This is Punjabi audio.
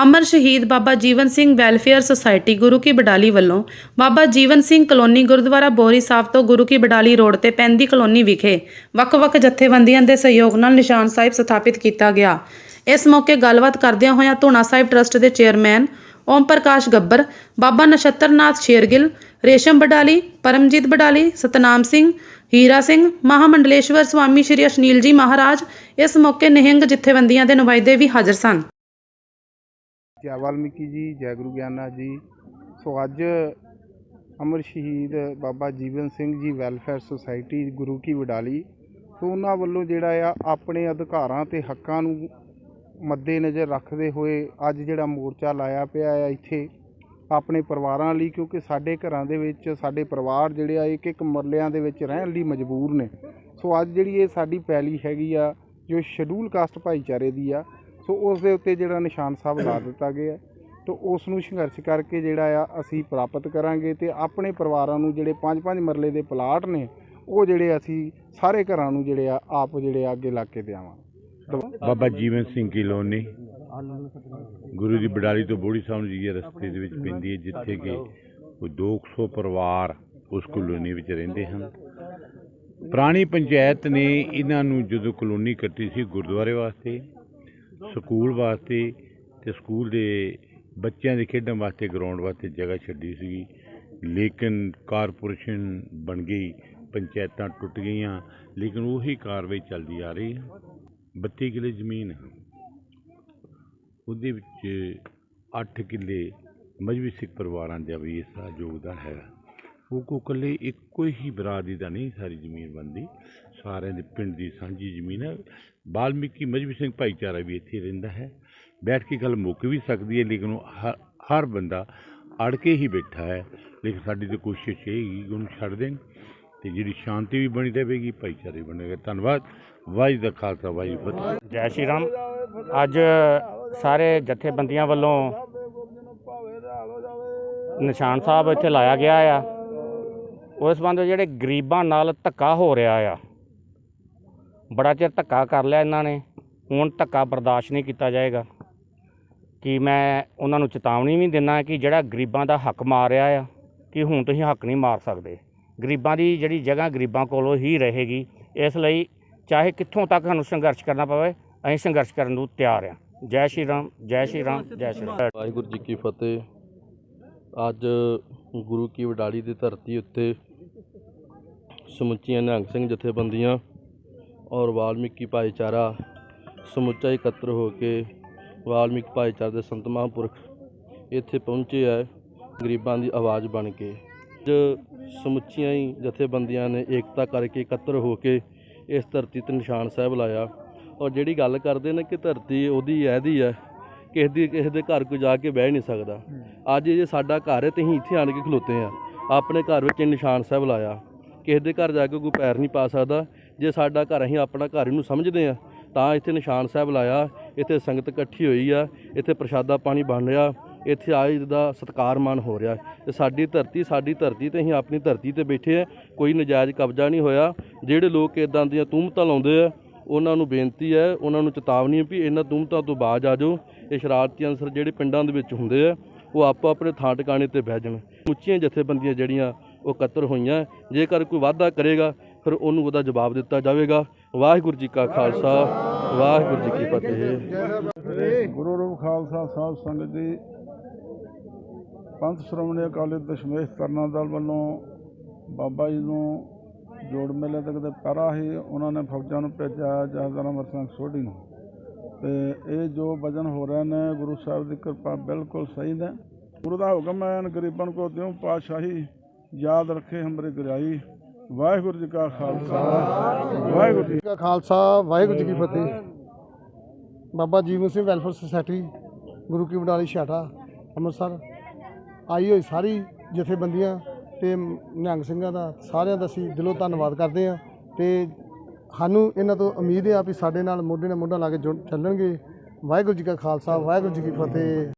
ਅਮਰ ਸ਼ਹੀਦ ਬਾਬਾ ਜੀਵਨ ਸਿੰਘ ਵੈਲਫੇਅਰ ਸੁਸਾਇਟੀ ਗੁਰੂ ਕੀ ਬਡਾਲੀ ਵੱਲੋਂ ਬਾਬਾ ਜੀਵਨ ਸਿੰਘ ਕਲੋਨੀ ਗੁਰਦੁਆਰਾ ਬੋਰੀ ਸਾਹਿਬ ਤੋਂ ਗੁਰੂ ਕੀ ਬਡਾਲੀ ਰੋਡ ਤੇ ਪੈਂਦੀ ਕਲੋਨੀ ਵਿਖੇ ਵੱਖ-ਵੱਖ ਜਥੇਬੰਦੀਆਂ ਦੇ ਸਹਿਯੋਗ ਨਾਲ ਨਿਸ਼ਾਨ ਸਾਹਿਬ ਸਥਾਪਿਤ ਕੀਤਾ ਗਿਆ। ਇਸ ਮੌਕੇ ਗੱਲਬਾਤ ਕਰਦਿਆਂ ਹੋਇਆਂ ਧੂਣਾ ਸਾਹਿਬ ਟਰਸਟ ਦੇ ਚੇਅਰਮੈਨ ਓਮ ਪ੍ਰਕਾਸ਼ ਗੱਬਰ, ਬਾਬਾ ਨਛੱਤਰਨਾਥ ਸ਼ੇਰਗਿੱਲ, ਰੇਸ਼ਮ ਬਡਾਲੀ, ਪਰਮਜੀਤ ਬਡਾਲੀ, ਸਤਨਾਮ ਸਿੰਘ, ਹੀਰਾ ਸਿੰਘ, ਮਹਾਮੰਡਲੇਸ਼ਵਰ ਸਵਾਮੀ ਸ਼੍ਰੀ ਅਸ਼ਨੀਲ ਜੀ ਮਹਾਰਾਜ ਇਸ ਮੌਕੇ ਨਿਹੰਗ ਜਥੇਬੰਦੀਆਂ ਦੇ ਨੁਮਾਇੰਦੇ ਵੀ ਹਾਜ਼ਰ ਸਨ। ਜੈ ਵਾਲਮੀਕੀ ਜੀ, ਜੈ ਗੁਰੂ ਗਿਆਨਾ ਜੀ। ਸੋ ਅੱਜ ਅਮਰ ਸ਼ਹੀਦ Baba Jeevan Singh ji welfare society Guru Ki Wadali, so ਉਹਨਾਂ ਵੱਲੋਂ ਜਿਹੜਾ ਆ ਆਪਣੇ ਅਧਿਕਾਰਾਂ ਤੇ ਹੱਕਾਂ ਨੂੰ ਮੱਦੇ ਨਜ਼ਰ ਰੱਖਦੇ ਹੋਏ ਅੱਜ ਜਿਹੜਾ ਮੋਰਚਾ ਲਾਇਆ ਪਿਆ ਆ ਇੱਥੇ ਆਪਣੇ ਪਰਿਵਾਰਾਂ ਲਈ, ਕਿਉਂਕਿ ਸਾਡੇ ਘਰਾਂ ਦੇ ਵਿੱਚ, ਸਾਡੇ ਪਰਿਵਾਰ ਜਿਹੜੇ ਆ ਇੱਕ ਇੱਕ ਮਰਲਿਆਂ ਦੇ ਵਿੱਚ ਰਹਿਣ ਲਈ ਮਜਬੂਰ ਨੇ। ਸੋ ਅੱਜ ਜਿਹੜੀ ਇਹ ਸਾਡੀ ਪੈਲੀ ਹੈਗੀ ਆ, ਜੋ ਸ਼ਡਿਊਲ ਕਾਸਟ ਭਾਈਚਾਰੇ ਦੀ ਆ ਸੋ ਉਸ ਦੇ ਉੱਤੇ ਜਿਹੜਾ ਨਿਸ਼ਾਨ ਸਾਹਿਬ ਲਾ ਦਿੱਤਾ ਗਿਆ ਤੇ ਉਸ ਨੂੰ ਸੰਘਰਸ਼ ਕਰਕੇ ਜਿਹੜਾ ਆ, ਅਸੀਂ ਪ੍ਰਾਪਤ ਕਰਾਂਗੇ ਤੇ ਆਪਣੇ ਪਰਿਵਾਰਾਂ ਨੂੰ ਜਿਹੜੇ ਪੰਜ ਪੰਜ ਮਰਲੇ ਦੇ ਪਲਾਟ ਨੇ, ਉਹ ਜਿਹੜੇ ਅਸੀਂ ਸਾਰੇ ਘਰਾਂ ਨੂੰ ਜਿਹੜੇ ਆ, ਆਪ ਜਿਹੜੇ ਆ ਅੱਗੇ ਲਾ ਕੇ ਦੇਵਾਂਗੇ ਬਾਬਾ ਜੀਵਨ ਸਿੰਘ ਕਲੋਨੀ ਗੁਰੂ ਦੀ ਬਡਾਲੀ ਤੋਂ ਬੋੜੀ ਸਾਹਿਬ ਜੀ ਦੇ ਰਸਤੇ ਦੇ ਵਿੱਚ ਪੈਂਦੀ ਹੈ, ਜਿੱਥੇ ਕਿ ਕੋਈ 200 ਪਰਿਵਾਰ ਉਸ ਕਲੋਨੀ ਵਿੱਚ ਰਹਿੰਦੇ ਹਨ। ਪੁਰਾਣੀ ਪੰਚਾਇਤ ਨੇ ਇਹਨਾਂ ਨੂੰ ਜਦੋਂ ਕਲੋਨੀ ਕੱਟੀ ਸੀ ਗੁਰਦੁਆਰੇ ਵਾਸਤੇ ਸਕੂਲ ਵਾਸਤੇ ਤੇ ਸਕੂਲ ਦੇ ਬੱਚਿਆਂ ਦੇ ਖੇਡਣ ਵਾਸਤੇ, ਗਰਾਊਂਡ ਵਾਸਤੇ ਜਗ੍ਹਾ ਛੱਡੀ ਸੀਗੀ। ਲੇਕਿਨ ਕਾਰਪੋਰੇਸ਼ਨ ਬਣ ਗਈ, ਪੰਚਾਇਤਾਂ ਟੁੱਟ ਗਈਆਂ, ਲੇਕਿਨ ਉਹੀ ਕਾਰਵਾਈ ਚੱਲਦੀ ਆ ਰਹੀ ਹੈ। 32 ਕਿੱਲੇ ਜ਼ਮੀਨ ਉਹਦੇ ਵਿੱਚ 8 ਕਿੱਲੇ ਮਜਬੀ ਸਿੱਖ ਪਰਿਵਾਰਾਂ ਦਾ ਵੀ ਇਸ ਦਾ ਯੋਗਦਾਨ ਹੈਗਾ ਉਹ ਇਕੱਲੇ ਇੱਕੋ ਹੀ ਬਰਾਦਰੀ ਦਾ ਨਹੀਂ, ਸਾਰੀ ਜ਼ਮੀਨ ਬੰਦੀ ਸਾਰਿਆਂ ਦੇ ਪਿੰਡ ਦੀ ਸਾਂਝੀ ਜ਼ਮੀਨ ਹੈ। ਬਾਲਮੀਕੀ ਮਜਬੀ ਸਿੰਘ ਭਾਈਚਾਰਾ ਵੀ ਇੱਥੇ ਰਹਿੰਦਾ ਹੈ। ਬੈਠ ਕੇ ਗੱਲ ਮੁੱਕ ਵੀ ਸਕਦੀ ਹੈ, ਲੇਕਿਨ ਉਹ ਹਰ ਹਰ ਬੰਦਾ ਅੜ ਕੇ ਹੀ ਬੈਠਾ ਹੈ। ਲੇਕਿਨ ਸਾਡੀ ਤਾਂ ਕੋਸ਼ਿਸ਼ ਇਹ ਹੀ ਕਿ ਉਹਨੂੰ ਛੱਡ ਦੇਣ ਤੇ ਜਿਹੜੀ ਸ਼ਾਂਤੀ ਵੀ ਬਣੀ ਰਹੇਗੀ, ਭਾਈਚਾਰੇ ਵੀ ਬਣੇਗਾ। ਧੰਨਵਾਦ। ਵਾਹਿਗੁਰੂ ਦਾ ਖਾਲਸਾ, ਵਾਹਿਗੁਰੂ ਫਤਿਹ। ਜੈ ਸ਼੍ਰੀ ਰਾਮ। ਅੱਜ ਸਾਰੇ ਜਥੇਬੰਦੀਆਂ ਵੱਲੋਂ ਨਿਸ਼ਾਨ ਸਾਹਿਬ ਇੱਥੇ ਲਾਇਆ ਗਿਆ ਆ। ਉਸ ਸੰਬੰਧ ਜਿਹੜੇ ਗਰੀਬਾਂ ਨਾਲ ਧੱਕਾ ਹੋ ਰਿਹਾ ਆ। ਬੜਾ ਚਿਰ ਧੱਕਾ ਕਰ ਲਿਆ ਇਹਨਾਂ ਨੇ। ਹੁਣ ਧੱਕਾ ਬਰਦਾਸ਼ਤ ਨਹੀਂ ਕੀਤਾ ਜਾਏਗਾ। ਕਿ ਮੈਂ ਉਹਨਾਂ ਨੂੰ ਚੇਤਾਵਨੀ ਵੀ ਦਿੰਦਾ ਕਿ ਜਿਹੜਾ ਗਰੀਬਾਂ ਦਾ ਹੱਕ ਮਾਰ ਰਿਹਾ ਆ, ਕਿ ਹੁਣ ਤੁਸੀਂ ਹੱਕ ਨਹੀਂ ਮਾਰ ਸਕਦੇ। ਗਰੀਬਾਂ ਦੀ ਜਿਹੜੀ ਜਗ੍ਹਾ ਗਰੀਬਾਂ ਕੋਲੋਂ ਹੀ ਰਹੇਗੀ। ਇਸ ਲਈ ਚਾਹੇ ਕਿੱਥੋਂ ਤੱਕ ਸਾਨੂੰ ਸੰਘਰਸ਼ ਕਰਨਾ ਪਵੇ, ਅਸੀਂ ਸੰਘਰਸ਼ ਕਰਨ ਨੂੰ ਤਿਆਰ ਹਾਂ ਜੈ ਸ਼੍ਰੀ ਰਾਮ, ਜੈ ਸ਼੍ਰੀ ਰਾਮ, ਜੈ ਸ਼੍ਰੀ ਰਾਮ। ਵਾਹਿਗੁਰੂ ਜੀ ਕੀ ਫਤਿਹ। ਅੱਜ ਗੁਰੂ ਕੀ ਵਡਾਲੀ ਦੀ ਧਰਤੀ ਉੱਤੇ ਸਮੁੱਚੀਆਂ ਨਿਹੰਗ ਸਿੰਘ ਜਥੇਬੰਦੀਆਂ ਔਰ ਵਾਲਮੀਕੀ ਭਾਈਚਾਰਾ ਸਮੁੱਚਾ ਇਕੱਤਰ ਹੋ ਕੇ ਵਾਲਮੀਕ ਭਾਈਚਾਰੇ ਦੇ ਸੰਤ ਮਹਾਂਪੁਰਖ ਇੱਥੇ ਪਹੁੰਚੇ ਹੈ ਗਰੀਬਾਂ ਦੀ ਆਵਾਜ਼ ਬਣ ਕੇ। ਅੱਜ ਸਮੁੱਚੀਆਂ ਹੀ ਜਥੇਬੰਦੀਆਂ ਨੇ ਏਕਤਾ ਕਰਕੇ ਇਕੱਤਰ ਹੋ ਕੇ ਇਸ ਧਰਤੀ ਤੇ ਨਿਸ਼ਾਨ ਸਾਹਿਬ ਲਾਇਆ। ਔਰ ਜਿਹੜੀ ਗੱਲ ਕਰਦੇ ਨੇ ਕਿ ਧਰਤੀ ਉਹਦੀ ਇਹਦੀ ਹੈ ਕਿਸੇ ਦੀ ਕਿਸੇ ਦੇ ਘਰ ਕੋਈ ਜਾ ਕੇ ਬਹਿ ਨਹੀਂ ਸਕਦਾ। ਅੱਜ ਜੇ ਸਾਡਾ ਘਰ ਹੈ ਤੇ ਅਸੀਂ ਇੱਥੇ ਆਣ ਕੇ ਖਲੋਤੇ ਆ। ਆਪਣੇ ਘਰ ਵਿੱਚ ਇਹ ਨਿਸ਼ਾਨ ਸਾਹਿਬ ਲਾਇਆ। ਕਿਸੇ ਦੇ ਘਰ ਜਾ ਕੇ ਕੋਈ ਪੈਰ ਨਹੀਂ ਪਾ ਸਕਦਾ। ਜੇ ਸਾਡਾ ਘਰ ਅਸੀਂ ਆਪਣਾ ਘਰ ਨੂੰ ਸਮਝਦੇ ਆ ਤਾਂ ਇੱਥੇ ਨਿਸ਼ਾਨ ਸਾਹਿਬ ਲਾਇਆ, ਇੱਥੇ ਸੰਗਤ ਇਕੱਠੀ ਹੋਈ ਆ, ਇੱਥੇ ਪ੍ਰਸ਼ਾਦਾ ਪਾਣੀ ਬਣ ਰਿਹਾ, ਇੱਥੇ ਆਏ ਦਾ ਸਤਕਾਰ ਮਾਨ ਹੋ ਰਿਹਾ। ਤੇ ਸਾਡੀ ਧਰਤੀ ਸਾਡੀ ਧਰਤੀ ਤੇ ਅਸੀਂ ਆਪਣੀ ਧਰਤੀ ਤੇ ਬੈਠੇ ਆ ਕੋਈ ਨਜਾਇਜ਼ ਕਬਜ਼ਾ ਨਹੀਂ ਹੋਇਆ। ਜਿਹੜੇ ਲੋਕ ਇਦਾਂ ਦੀਆਂ ਤੂਮਤਾਂ ਲਾਉਂਦੇ ਆ, ਉਹਨਾਂ ਨੂੰ ਬੇਨਤੀ ਹੈ, ਉਹਨਾਂ ਨੂੰ ਚੇਤਾਵਨੀ ਹੈ ਵੀ ਇਹਨਾਂ ਤੂਮਤਾਂ ਤੋਂ ਬਾਜ ਆ ਜਾਓ। ਇਹ ਸ਼ਰਾਰਤੀ ਅਨਸਰ ਜਿਹੜੇ ਪਿੰਡਾਂ ਦੇ ਵਿੱਚ ਹੁੰਦੇ ਆ, ਉਹ ਆਪੋ ਆਪਣੇ ਥਾਂ ਟਿਕਾਣੇ ਤੇ ਬਹਿ ਜਾਣ। ਉੱਚੀਆਂ ਜਥੇਬੰਦੀਆਂ ਜਿਹੜੀਆਂ ਉਹ ਇਕੱਤਰ ਹੋਈਆਂ। ਜੇਕਰ ਕੋਈ ਵਾਅਦਾ ਕਰੇਗਾ ਫਿਰ ਉਹਨੂੰ ਉਹਦਾ ਜਵਾਬ ਦਿੱਤਾ ਜਾਵੇਗਾ। ਵਾਹਿਗੁਰੂ ਜੀ ਕਾ ਖਾਲਸਾ ਵਾਹਿਗੁਰੂ ਜੀ ਕੀ ਫਤਿਹ। ਗੁਰੂ ਰੂਪ ਖਾਲਸਾ ਸਾਹਿਬ ਸੰਗਤ ਜੀ ਪੰਥ ਸ਼੍ਰੋਮਣੀ ਅਕਾਲੀ ਦਸ਼ਮੇਸ਼ ਕਰਨਾ ਦਲ ਵੱਲੋਂ ਬਾਬਾ ਜੀ ਨੂੰ ਜੋੜ ਮੇਲੇ ਤੱਕ ਦੇ ਪਹਿਰਾ ਹੀ ਉਹਨਾਂ ਨੇ ਫੌਜਾਂ ਨੂੰ ਭੇਜਿਆ ਜਹਾਜ਼ਾਂ ਅਮਰ ਸਿੰਘ ਸੋਢੀ ਨੂੰ। ਤੇ ਇਹ ਜੋ ਵਜਨ ਹੋ ਰਹੇ ਨੇ ਗੁਰੂ ਸਾਹਿਬ ਦੀ ਕਿਰਪਾ ਬਿਲਕੁਲ ਸਹੀ ਨੇ। ਗੁਰੂ ਦਾ ਹੁਕਮ ਹੈ ਗਰੀਬਾਂ ਕੋ ਦਿਓ ਪਾਤਸ਼ਾਹੀ। ਯਾਦ ਰੱਖੇ ਹਮਰੇ ਗਰਾਈ ਵਾਹਿਗੁਰੂ ਜੀ ਕਾ ਖਾਲਸਾ। ਵਾਹਿਗੁਰੂ ਜੀ ਕਾ ਖਾਲਸਾ ਵਾਹਿਗੁਰੂ ਜੀ ਕੀ ਫਤਿਹ। ਬਾਬਾ ਜੀਵਨ ਸਿੰਘ ਵੈਲਫੇਅਰ ਸੁਸਾਇਟੀ ਗੁਰੂ ਕੀ ਵਡਾਲੀ ਛਾਟਾ ਅੰਮ੍ਰਿਤਸਰ। ਆਈ ਹੋਈ ਸਾਰੀ ਜਥੇਬੰਦੀਆਂ ਤੇ ਨਿਹੰਗ ਸਿੰਘਾਂ ਦਾ ਸਾਰਿਆਂ ਦਾ ਅਸੀਂ ਦਿਲੋਂ ਧੰਨਵਾਦ ਕਰਦੇ ਹਾਂ। ਤੇ ਸਾਨੂੰ ਇਹਨਾਂ ਤੋਂ ਉਮੀਦ ਹੈ ਵੀ ਸਾਡੇ ਨਾਲ ਮੋਢੇ ਨਾਲ ਮੋਢਾ ਲਾ ਕੇ ਚੱਲਣਗੇ। ਵਾਹਿਗੁਰੂ ਜੀ ਕਾ ਖਾਲਸਾ ਵਾਹਿਗੁਰੂ ਜੀ ਕੀ ਫਤਿਹ।